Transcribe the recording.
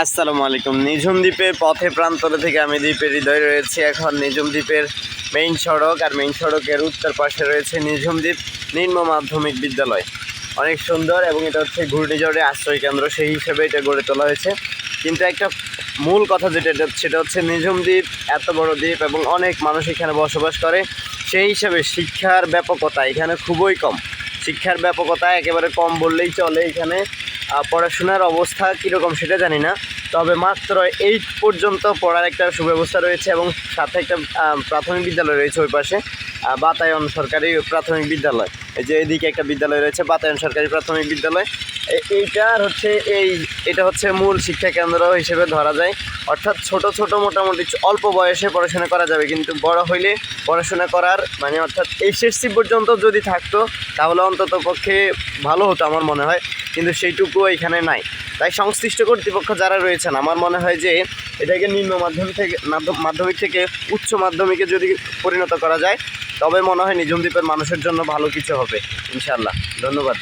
আসসালামু আলাইকুম। নিঝুম দ্বীপের পথে প্রান্তরে থেকে আমি দ্বীপের হৃদয় রয়েছে। এখন নিঝুম দ্বীপের মেইন সড়ক আর মেইন সড়কের উত্তর পাশে রয়েছে নিঝুম দ্বীপ নিম্ন মাধ্যমিক বিদ্যালয়। অনেক সুন্দর এবং এটা হচ্ছে ঘূর্ণিঝড়ের আশ্রয় কেন্দ্র, সেই হিসেবে এটা গড়ে তোলা হয়েছে। কিন্তু একটা মূল কথা যেটা সেটা হচ্ছে নিঝুম দ্বীপ এত বড় দ্বীপ এবং অনেক মানুষ এখানে বসবাস করে। সেই হিসাবে শিক্ষার ব্যাপকতা এখানে খুবই কম। শিক্ষার ব্যাপকতা একেবারে কম বললেই চলে এখানে। পড়াশোনার অবস্থা কীরকম সেটা জানি না। তবে মাত্র এইট পর্যন্ত পড়ার একটা সুব্যবস্থা রয়েছে এবং সাথে একটা প্রাথমিক বিদ্যালয় রয়েছে ওই পাশে বাতায়ন সরকারি প্রাথমিক বিদ্যালয়। এই যে এদিকে একটা বিদ্যালয় রয়েছে, বাতায়ন সরকারি প্রাথমিক বিদ্যালয়। এইটার হচ্ছে এই, এটা হচ্ছে মূল শিক্ষা কেন্দ্র হিসেবে ধরা যায়। অর্থাৎ ছোট ছোট মোটামুটি অল্প বয়সে পড়াশোনা করা যাবে, কিন্তু বড় হইলে পড়াশোনা করার মানে অর্থাৎ এই এইচএসসি পর্যন্ত যদি থাকতো, তাহলে অন্তত পক্ষে ভালো হতো আমার মনে হয়, কিন্তু সেইটুকু এখানে নাই। তাই সংশ্লিষ্ট কর্তৃপক্ষ যারা রয়েছেন, আমার মনে হয় যে এটাকে নিম্ন মাধ্যমিক থেকে, মাধ্য- মাধ্যমিক থেকে উচ্চ মাধ্যমিকে যদি পরিণত করা যায় তবে মনে হয় নিঝুম দ্বীপের মানুষের জন্য ভালো কিছু হবে ইনশাল্লাহ ধন্যবাদ।